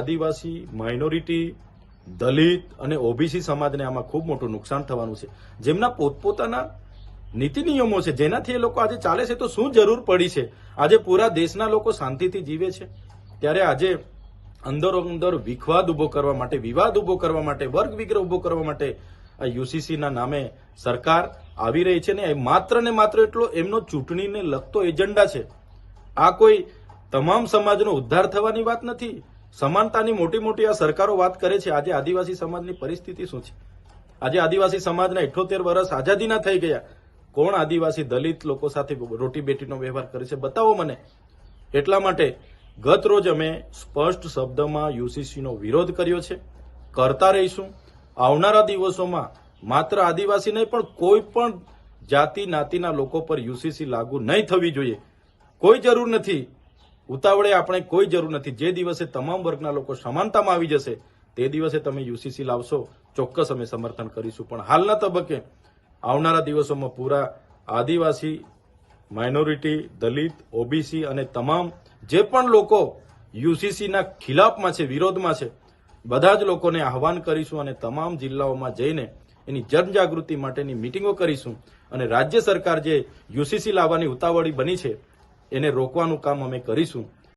આદિવાસી, minority, દલિત અને OBC સમાજને આમાં ખૂબ મોટું નુકસાન થવાનું છે. જેમના પોતપોતાના નીતિ નિયમો છે, જેનાથી એ લોકો આજે ચાલે છે, તો શું જરૂર પડી છે? આજે પૂરા દેશના લોકો શાંતિથી જીવે છે. ત્યારે આજે અંદરો અંદર વિખવાદ ઊભો કરવા માટે, વિવાદ ઊભો કરવા માટે, વર્ગ વિગ્રહ ઊભો કરવા માટે આ યુસીસીના નામે સરકાર આવી રહી છે ને એ માત્ર ને માત્ર એટલો એમનો ચૂંટણીને લગતો એજન્ડા છે. આ કોઈ તમામ સમાજનો ઉદ્ધાર થવાની વાત નથી. સમાનતાની મોટી મોટી આ સરકારો વાત કરે છે, આજે આદિવાસી સમાજની પરિસ્થિતિ શું છે? આજે આદિવાસી સમાજના ઇઠોતેર વર્ષ આઝાદીના થઈ ગયા. કોણ આદિવાસી દલિત લોકો સાથે રોટી બેટીનો વ્યવહાર કરે છે? બતાવો મને. એટલા માટે ગત રોજ અમે સ્પષ્ટ શબ્દમાં યુસીસીનો વિરોધ કર્યો છે. કરતા રહીશું. આવનારા દિવસોમાં માત્ર આદિવાસી નહીં, પણ કોઈ પણ જાતિ નાતિના લોકો પર યુસીસી લાગુ નહીં થવી જોઈએ. કોઈ જરૂર નથી ઉતાવળે આપણે કોઈ જરૂર નથી. જે દિવસે તમામ વર્ગના લોકો સમાનતામાં આવી જશે, તે દિવસે તમે યુસીસી લાવશો. ચોક્કસ અમે સમર્થન કરીશું. પણ હાલના તબક્કે આવનારા દિવસોમાં પૂરા આદિવાસી, માઇનોરિટી, દલિત, ઓબીસી અને તમામ જે પણ લોકો યુસીસીના ખિલાફમાં છે, વિરોધમાં છે, બધા જ લોકોને આહવાન કરીશું અને તમામ જિલ્લાઓમાં જઈને એની જનજાગૃતિ માટેની મિટિંગો કરીશું. અને રાજ્ય સરકાર જે યુસીસી લાવવાની ઉતાવળી બની છે એને રોકવાનું કામ અમે કરીશું.